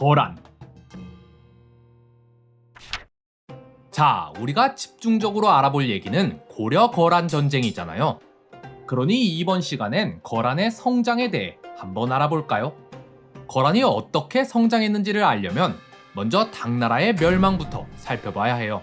거란. 자, 우리가 집중적으로 알아볼 얘기는 고려 거란 전쟁이잖아요. 그러니 이번 시간엔 거란의 성장에 대해 한번 알아볼까요? 거란이 어떻게 성장했는지를 알려면 먼저 당나라의 멸망부터 살펴봐야 해요.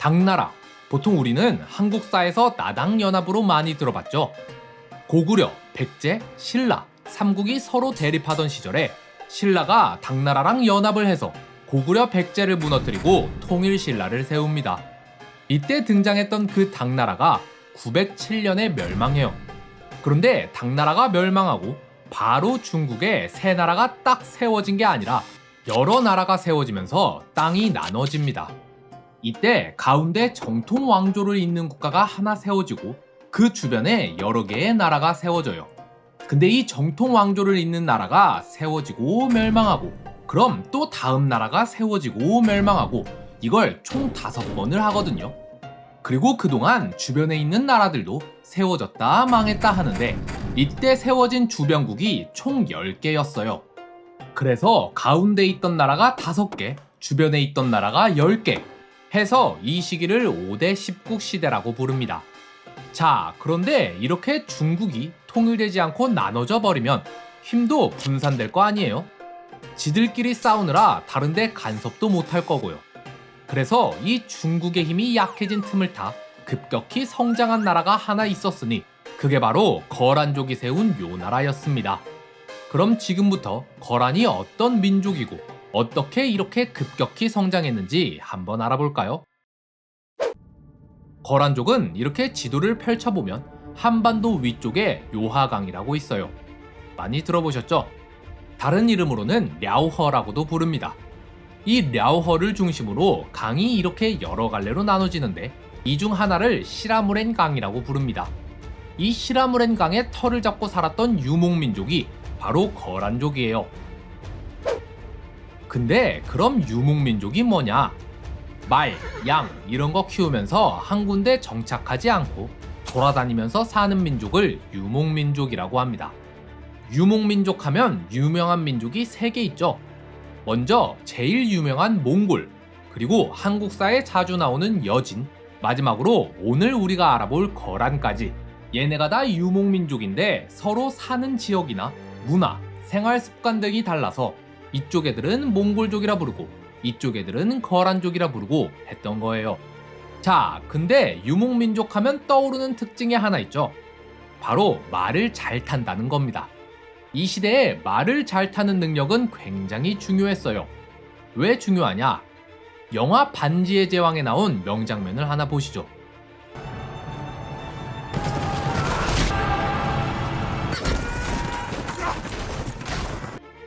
당나라, 보통 우리는 한국사에서 나당연합으로 많이 들어봤죠. 고구려, 백제, 신라, 삼국이 서로 대립하던 시절에 신라가 당나라랑 연합을 해서 고구려 백제를 무너뜨리고 통일 신라를 세웁니다. 이때 등장했던 그 당나라가 907년에 멸망해요. 그런데 당나라가 멸망하고 바로 중국에 새 나라가 딱 세워진 게 아니라 여러 나라가 세워지면서 땅이 나눠집니다. 이때 가운데 정통 왕조를 잇는 국가가 하나 세워지고 그 주변에 여러 개의 나라가 세워져요. 근데 이 정통 왕조를 잇는 나라가 세워지고 멸망하고 그럼 또 다음 나라가 세워지고 멸망하고 이걸 총 다섯 번을 하거든요. 그리고 그동안 주변에 있는 나라들도 세워졌다 망했다 하는데 이때 세워진 주변국이 총 10개였어요. 그래서 가운데 있던 나라가 5개, 주변에 있던 나라가 10개 해서 이 시기를 5대 10국 시대라고 부릅니다. 자, 그런데 이렇게 중국이 통일되지 않고 나눠져 버리면 힘도 분산될 거 아니에요? 지들끼리 싸우느라 다른데 간섭도 못할 거고요. 그래서 이 중국의 힘이 약해진 틈을 타 급격히 성장한 나라가 하나 있었으니 그게 바로 거란족이 세운 요 나라였습니다. 그럼 지금부터 거란이 어떤 민족이고 어떻게 이렇게 급격히 성장했는지 한번 알아볼까요? 거란족은 이렇게 지도를 펼쳐보면 한반도 위쪽에 요하강이라고 있어요. 많이 들어보셨죠? 다른 이름으로는 랴오허라고도 부릅니다. 이 랴오허를 중심으로 강이 이렇게 여러 갈래로 나눠지는데 이 중 하나를 시라무렌 강이라고 부릅니다. 이 시라무렌 강의 털을 잡고 살았던 유목민족이 바로 거란족이에요. 근데 그럼 유목민족이 뭐냐? 말, 양 이런 거 키우면서 한 군데 정착하지 않고 돌아다니면서 사는 민족을 유목민족이라고 합니다. 유목민족 하면 유명한 민족이 세개 있죠. 먼저 제일 유명한 몽골, 그리고 한국사에 자주 나오는 여진, 마지막으로 오늘 우리가 알아볼 거란까지 얘네가 다 유목민족인데 서로 사는 지역이나 문화, 생활 습관 등이 달라서 이쪽 애들은 몽골족이라 부르고 이쪽 애들은 거란족이라 부르고 했던 거예요. 자, 근데 유목민족 하면 떠오르는 특징이 하나 있죠. 바로 말을 잘 탄다는 겁니다. 이 시대에 말을 잘 타는 능력은 굉장히 중요했어요. 왜 중요하냐? 영화 반지의 제왕에 나온 명장면을 하나 보시죠.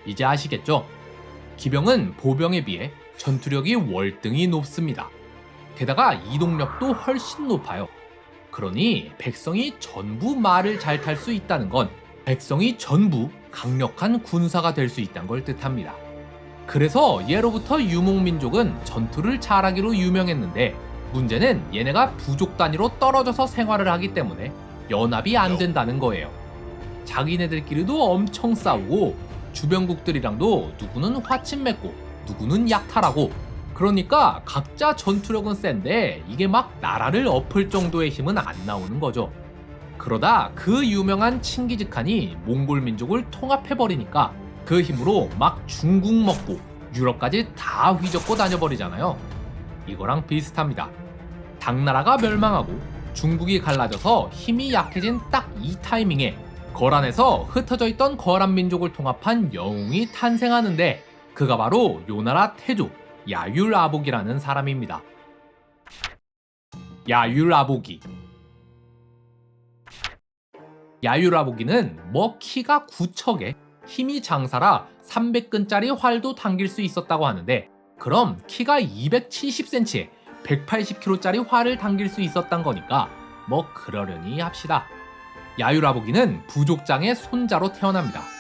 이제 아시겠죠? 기병은 보병에 비해 전투력이 월등히 높습니다. 게다가 이동력도 훨씬 높아요. 그러니 백성이 전부 말을 잘 탈 수 있다는 건 백성이 전부 강력한 군사가 될 수 있다는 걸 뜻합니다. 그래서 예로부터 유목민족은 전투를 잘하기로 유명했는데 문제는 얘네가 부족 단위로 떨어져서 생활을 하기 때문에 연합이 안 된다는 거예요. 자기네들끼리도 엄청 싸우고 주변국들이랑도 누구는 화친 맺고 누구는 약탈하고 그러니까 각자 전투력은 센데 이게 막 나라를 엎을 정도의 힘은 안 나오는 거죠. 그러다 그 유명한 칭기즈 칸이 몽골 민족을 통합해버리니까 그 힘으로 막 중국 먹고 유럽까지 다 휘젓고 다녀버리잖아요. 이거랑 비슷합니다. 당나라가 멸망하고 중국이 갈라져서 힘이 약해진 딱 이 타이밍에 거란에서 흩어져 있던 거란 민족을 통합한 영웅이 탄생하는데 그가 바로 요나라 태조 야율아복이라는 사람입니다. 야율아복이 야율아복이는 뭐 키가 9척에 힘이 장사라 300근짜리 활도 당길 수 있었다고 하는데 그럼 키가 270cm에 180kg짜리 활을 당길 수 있었단 거니까 뭐 그러려니 합시다. 야유라보기는 부족장의 손자로 태어납니다.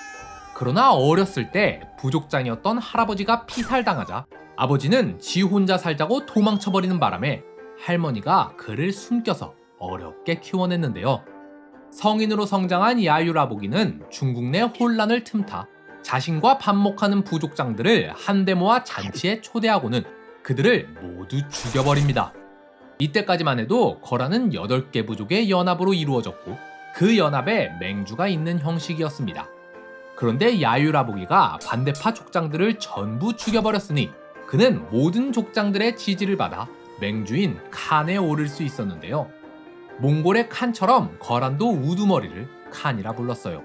그러나 어렸을 때 부족장이었던 할아버지가 피살당하자 아버지는 지 혼자 살자고 도망쳐버리는 바람에 할머니가 그를 숨겨서 어렵게 키워냈는데요. 성인으로 성장한 야유라보기는 중국 내 혼란을 틈타 자신과 반목하는 부족장들을 한데 모아 잔치에 초대하고는 그들을 모두 죽여버립니다. 이때까지만 해도 거란은 8개 부족의 연합으로 이루어졌고 그 연합에 맹주가 있는 형식이었습니다. 그런데 야유라보기가 반대파 족장들을 전부 죽여버렸으니 그는 모든 족장들의 지지를 받아 맹주인 칸에 오를 수 있었는데요. 몽골의 칸처럼 거란도 우두머리를 칸이라 불렀어요.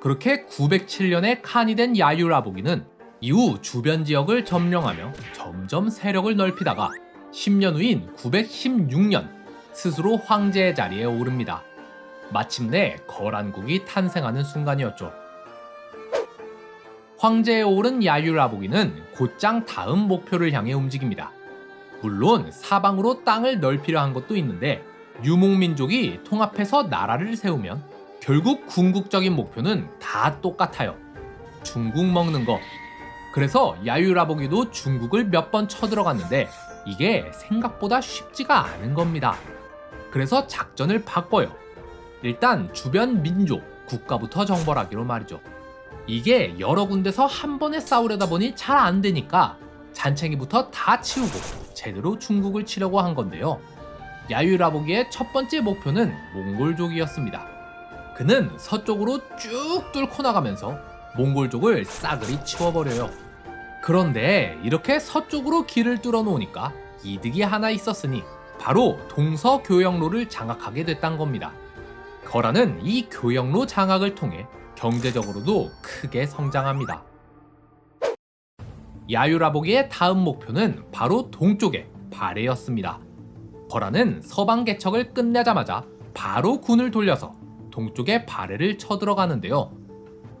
그렇게 907년에 칸이 된 야유라보기는 이후 주변 지역을 점령하며 점점 세력을 넓히다가 10년 후인 916년 스스로 황제의 자리에 오릅니다. 마침내 거란국이 탄생하는 순간이었죠. 황제에 오른 야유라보기는 곧장 다음 목표를 향해 움직입니다. 물론 사방으로 땅을 넓히려 한 것도 있는데 유목민족이 통합해서 나라를 세우면 결국 궁극적인 목표는 다 똑같아요. 중국 먹는 거. 그래서 야유라보기도 중국을 몇 번 쳐들어갔는데 이게 생각보다 쉽지가 않은 겁니다. 그래서 작전을 바꿔요. 일단 주변 민족, 국가부터 정벌하기로 말이죠. 이게 여러 군데서 한 번에 싸우려다 보니 잘 안 되니까 잔챙이부터 다 치우고 제대로 중국을 치려고 한 건데요. 야유라보기의 첫 번째 목표는 몽골족이었습니다. 그는 서쪽으로 쭉 뚫고 나가면서 몽골족을 싸그리 치워버려요. 그런데 이렇게 서쪽으로 길을 뚫어 놓으니까 이득이 하나 있었으니 바로 동서 교역로를 장악하게 됐단 겁니다. 거란은 이 교역로 장악을 통해 경제적으로도 크게 성장합니다. 야유라보기의 다음 목표는 바로 동쪽의 발해였습니다. 거란은 서방 개척을 끝내자마자 바로 군을 돌려서 동쪽의 발해를 쳐들어가는데요.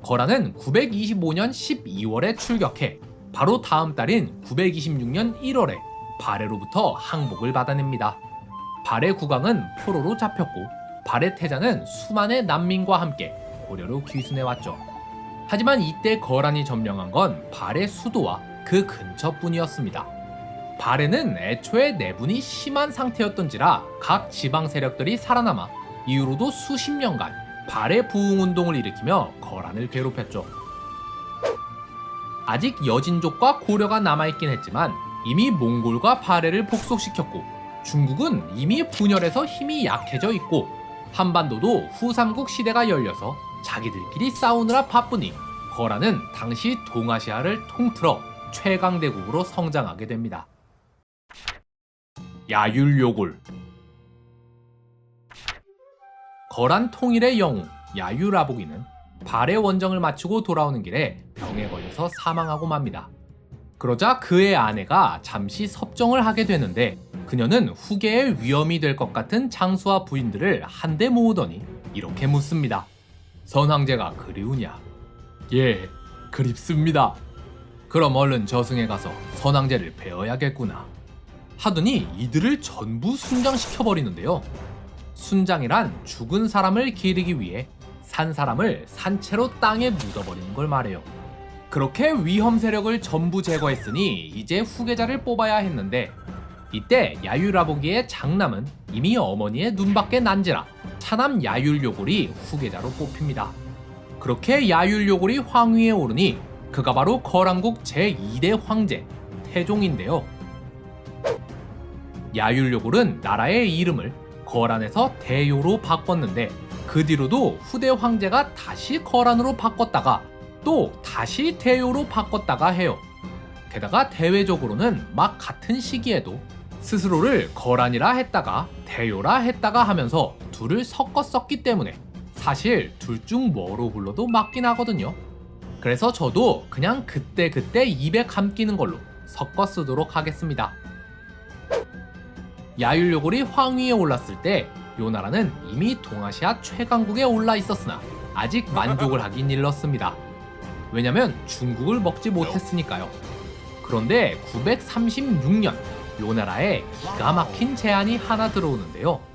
거란은 925년 12월에 출격해 바로 다음 달인 926년 1월에 발해로부터 항복을 받아냅니다. 발해 국왕은 포로로 잡혔고 발해 태자는 수만의 난민과 함께 고려로 귀순해 왔죠. 하지만 이때 거란이 점령한 건 발해 수도와 그 근처뿐이었습니다. 발해는 애초에 내분이 심한 상태였던지라 각 지방 세력들이 살아남아 이후로도 수십 년간 발해 부흥 운동을 일으키며 거란을 괴롭혔죠. 아직 여진족과 고려가 남아있긴 했지만 이미 몽골과 발해를 복속시켰고 중국은 이미 분열해서 힘이 약해져 있고 한반도도 후삼국 시대가 열려서 자기들끼리 싸우느라 바쁘니 거란은 당시 동아시아를 통틀어 최강대국으로 성장하게 됩니다. 야율요골 거란 통일의 영웅 야유라보기는 발해 원정을 마치고 돌아오는 길에 병에 걸려서 사망하고 맙니다. 그러자 그의 아내가 잠시 섭정을 하게 되는데 그녀는 후계에 위험이 될 것 같은 장수와 부인들을 한데 모으더니 이렇게 묻습니다. 선황제가 그리우냐? 예, 그립습니다. 그럼 얼른 저승에 가서 선황제를 베어야겠구나. 하더니 이들을 전부 순장시켜 버리는데요. 순장이란 죽은 사람을 기리기 위해 산 사람을 산채로 땅에 묻어버리는 걸 말해요. 그렇게 위험 세력을 전부 제거했으니 이제 후계자를 뽑아야 했는데 이때 야율아보기의 장남은 이미 어머니의 눈밖에 난지라 차남 야율요골이 후계자로 뽑힙니다. 그렇게 야율요골이 황위에 오르니 그가 바로 거란국 제2대 황제 태종인데요. 야율요골은 나라의 이름을 거란에서 대요로 바꿨는데 그 뒤로도 후대 황제가 다시 거란으로 바꿨다가 또 다시 대요로 바꿨다가 해요. 게다가 대외적으로는 막 같은 시기에도 스스로를 거란이라 했다가 대요라 했다가 하면서 둘을 섞어 썼기 때문에 사실 둘 중 뭐로 불러도 맞긴 하거든요. 그래서 저도 그냥 그때그때 입에 감기는 걸로 섞어 쓰도록 하겠습니다. 야율요골이 황위에 올랐을 때 요 나라는 이미 동아시아 최강국에 올라 있었으나 아직 만족을 하긴 일렀습니다. 왜냐면 중국을 먹지 못했으니까요. 그런데 936년 요 나라에 기가 막힌 제안이 하나 들어오는데요.